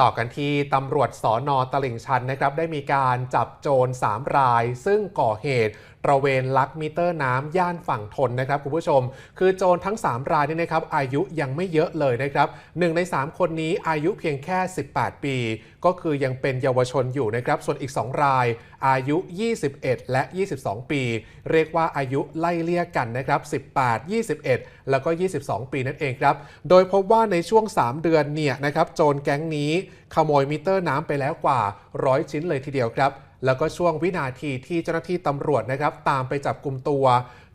ต่อกันที่ตำรวจสอนอตลิ่งชันนะครับได้มีการจับโจร 3 ราย ซึ่งก่อเหตุ ตระเวนลักมิเตอร์น้ำย่านฝั่งทนนะครับคุณผู้ชม คือโจรทั้ง 3 รายนี่นะครับอายุยังไม่เยอะเลยนะครับหนึ่งใน 3 คนนี้อายุเพียงแค่ 18 ปี ก็คือยังเป็นเยาวชนอยู่นะครับส่วนอีก 2 รายอายุ 21 และ 22 ปี เรียกว่าอายุไล่เลี่ยกันนะครับ 18 21 แล้วก็ 22 ปีนั่นเองครับ โดยพบว่าในช่วง 3 เดือนเนี่ยนะครับโจรแก๊งนี้ขโมยมิเตอร์น้ำไปแล้วกว่า 100 ชิ้นเลยทีเดียวครับ แล้วก็ช่วงวินาทีที่เจ้าหน้าที่ตำรวจนะครับ ตามไปจับกลุ่มตัว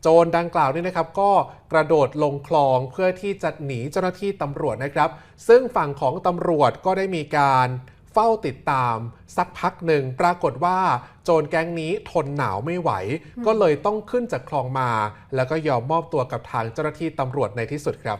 โจรดังกล่าวนี่นะครับ ก็กระโดดลงคลองเพื่อที่จะหนีเจ้าหน้าที่ตำรวจนะครับ ซึ่งฝั่งของตำรวจก็ได้มีการเฝ้าติดตามสักพักหนึ่งปรากฏว่าโจรแก๊งนี้ทนหนาวไม่ไหว ก็เลยต้องขึ้นจากคลองมา แล้วก็ยอมมอบตัวกับทางเจ้าหน้าที่ตำรวจในที่สุดครับ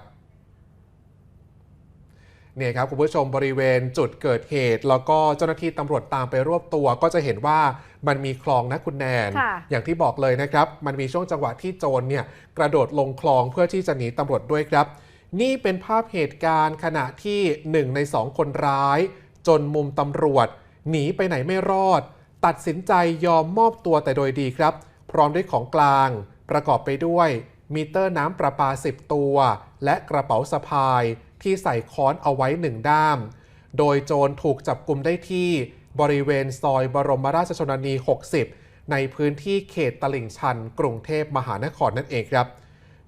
เนี่ยครับคุณผู้ชมบริเวณจุดเกิดเหตุ แล้วก็เจ้าหน้าที่ตำรวจตามไปรวบตัว ก็จะเห็นว่ามันมีคลองนะคุณแนน ค่ะ อย่างที่บอกเลยนะครับ มันมีช่วงจังหวะที่โจรเนี่ยกระโดดลงคลองเพื่อที่จะหนีตำรวจด้วยครับ นี่เป็นภาพเหตุการณ์ขณะที่หนึ่งในสองคนร้าย จนมุมตำรวจ หนีไปไหนไม่รอด ตัดสินใจยอมมอบตัวแต่โดยดีครับ พร้อมด้วยของกลาง ประกอบไปด้วย มิเตอร์น้ำประปา 10 ตัว และกระเป๋าสะพาย ที่ใส่ค้อนเอาไว้หนึ่งด้าม โดยโจรถูกจับกลุ่มได้ที่บริเวณซอยบรมราชชนนี 60 ในพื้นที่เขตตลิ่งชัน กรุงเทพมหานครนั่นเองครับ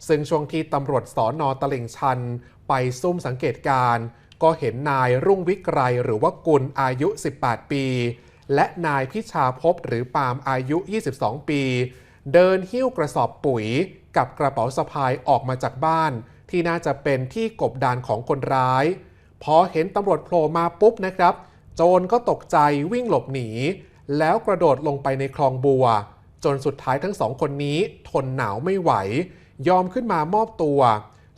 ซึ่งช่วงที่ตำรวจสอนอตลิ่งชัน ไปซุ่มสังเกตการ ก็เห็นนายรุ่งวิกไรหรือว่ากุลอายุ 18 ปี และนายพิชาภพหรือปามอายุ 22 ปี เดินหิ้วกระสอบปุ๋ยกับกระเป๋าสะพายออกมาจากบ้าน ที่น่าจะเป็นที่กบดานของคนร้าย พอเห็นตำรวจโผล่มาปุ๊บนะครับ โจรก็ตกใจวิ่งหลบหนี แล้วกระโดดลงไปในคลองบัว จนสุดท้ายทั้งสองคนนี้ทนหนาวไม่ไหว ยอมขึ้นมามอบตัว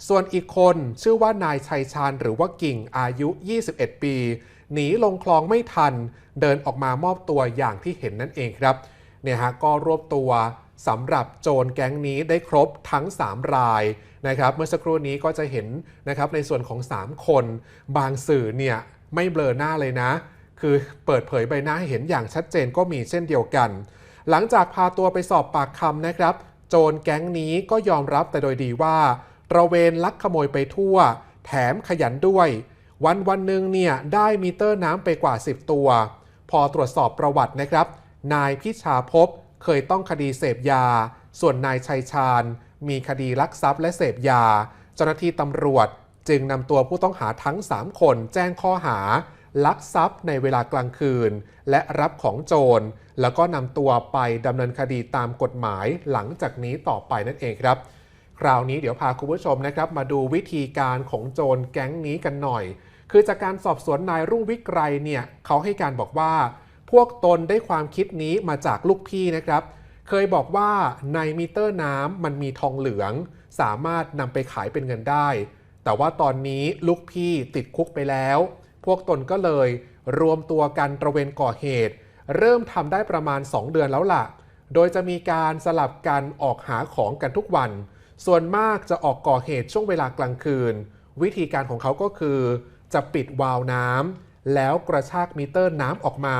ส่วนอีกคนชื่อว่านายชัยชาญหรือว่ากิ่งอายุ 21 ปี หนีลงคลองไม่ทัน เดินออกมามอบตัวอย่างที่เห็นนั่นเองครับเนี่ยฮะก็รวบตัว สำหรับโจรแก๊งนี้ได้ครบทั้ง 3 รายนะครับ เมื่อสักครู่นี้ก็จะเห็นนะครับในส่วนของ 3 คน บางสื่อเนี่ยไม่เบลอหน้าเลยนะ คือเปิดเผยใบหน้าให้เห็นอย่างชัดเจนก็มีเช่นเดียวกัน หลังจากพาตัวไปสอบปากคำนะครับ โจรแก๊งนี้ก็ยอมรับแต่โดยดีว่าระเวนลักขโมยไปทั่ว แถมขยันด้วย วันวันหนึ่งเนี่ยได้มิเตอร์น้ำไปกว่า 10 ตัว พอตรวจสอบประวัตินะครับ นายพิชาภพ เคยต้องคดีเสพยา ส่วนนายชัยชาญ มีคดีลักทรัพย์และเสพยา เจ้าหน้าที่ตำรวจจึงนำตัวผู้ต้องหาทั้ง 3 คนแจ้งข้อหา ลักทรัพย์ในเวลากลางคืน และรับของโจร แล้วก็นำตัวไปดำเนินคดีตามกฎหมายหลังจากนี้ต่อไปนั่นเองครับ คราวนี้เดี๋ยวพาคุณผู้ชมนะครับ มาดูวิธีการของโจรแก๊งนี้กันหน่อย คือจากการสอบสวนนายรุ่งวิกรเนี่ยเขาให้การบอกว่า พวกตนได้ความคิดนี้มาจากลูกพี่นะครับ เคยบอกว่าในมิเตอร์น้ำมันมีทองเหลือง สามารถนำไปขายเป็นเงินได้ แต่ว่าตอนนี้ลูกพี่ติดคุกไปแล้ว พวกตนก็เลยรวมตัวกันตระเวนก่อเหตุ เริ่มทำได้ประมาณ 2 เดือนแล้วล่ะ โดยจะมีการสลับกันออกหาของกันทุกวัน ส่วนมากจะออกก่อเหตุช่วงเวลากลางคืน วิธีการของเขาก็คือ จะปิดวาล์วน้ำแล้วกระชากมิเตอร์น้ำออกมา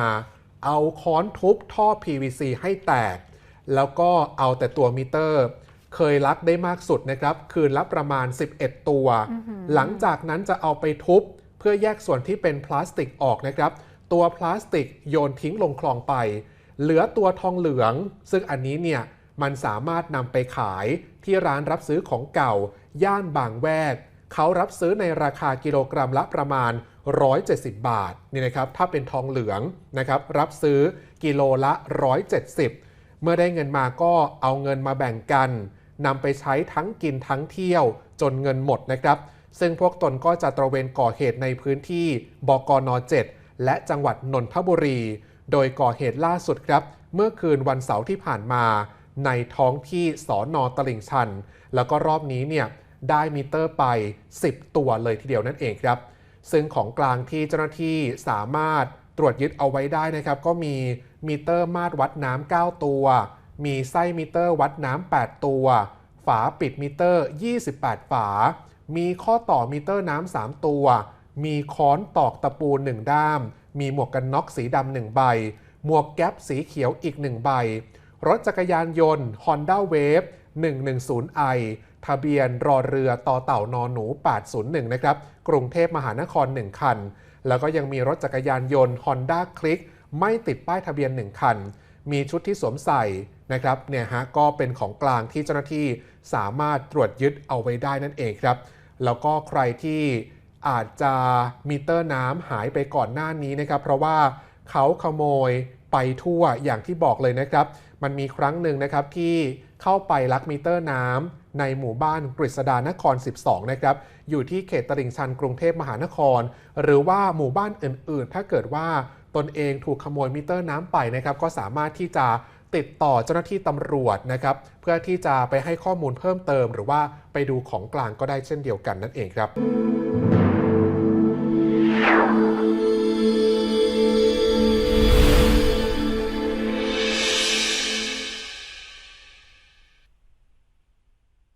เอาค้อนทุบท่อ PVC ให้แตก แล้วก็เอาแต่ตัวมิเตอร์ เคยลักได้มากสุดนะครับ คืนละประมาณ 11 ตัว หลังจากนั้นจะเอาไปทุบ เพื่อแยกส่วนที่เป็นพลาสติกออกนะครับ ตัวพลาสติกโยนทิ้งลงคลองไป เหลือตัวทองเหลือง ซึ่งอันนี้เนี่ยมันสามารถนำไปขายที่ร้านรับซื้อของเก่า ย่านบางแวก เขารับซื้อในราคากิโลกรัมละประมาณ 170 บาทนี่นะครับถ้าเป็นทองเหลืองนะครับรับซื้อกิโลละ 170 เมื่อได้เงินมาก็เอาเงินมาแบ่งกันนำไปใช้ทั้งกินทั้งเที่ยวจนเงินหมดนะครับ ซึ่งพวกตนก็จะตระเวนก่อเหตุในพื้นที่บกน 7 และจังหวัดนนทบุรี โดยก่อเหตุล่าสุดครับ เมื่อคืนวันเสาร์ที่ผ่านมา ในท้องที่สอนอตลิ่งชัน แล้วก็รอบนี้เนี่ย ได้มิเตอร์ไป 10 ตัวเลยทีเดียวนั่นเองครับ ซึ่งของกลางที่เจ้าหน้าที่สามารถตรวจยึดเอาไว้ได้นะครับ ก็มีมิเตอร์มาตรวัดน้ำ9 ตัว มีไส้มิเตอร์วัดน้ำ8 ตัว ฝาปิดมิเตอร์ 28 ฝา มีข้อต่อมิเตอร์น้ำ3 ตัว มีค้อนตอกตะปูหนึ่งด้าม มีหมวกกันน็อกสีดำหนึ่งใบ หมวกแก๊ปสีเขียวอีกหนึ่งใบ รถจักรยานยนต์ Honda Wave 110i ทะเบียนรอเรือต่อเต่านอนหนู 801 นะครับ กรุงเทพมหานคร 1 คัน แล้วก็ยังมีรถจักรยานยนต์ Honda Click ไม่ติดป้ายทะเบียน 1 คัน มีชุดที่สวมใส่นะครับเนี่ยฮะก็เป็นของกลางที่เจ้าหน้าที่สามารถตรวจยึดเอาไว้ได้นั่นเองครับ แล้วก็ใครที่อาจจะมิเตอร์น้ำหายไปก่อนหน้านี้นะครับ เพราะว่าเขาขโมยไปทั่วอย่างที่บอกเลยนะครับ มันมีครั้งหนึ่งนะครับที่เข้าไปลักมิเตอร์น้ำ ในหมู่บ้านกฤษดานคร 12 นะครับ อยู่ที่เขตตลิ่งชันกรุงเทพมหานคร หรือว่าหมู่บ้านอื่น ๆ ถ้าเกิดว่าตนเองถูกขโมยมิเตอร์น้ำไปนะครับ ก็สามารถที่จะติดต่อเจ้าหน้าที่ตำรวจนะครับ เพื่อที่จะไปให้ข้อมูลเพิ่มเติม หรือว่าไปดูของกลางก็ได้เช่นเดียวกันนั่นเองครับ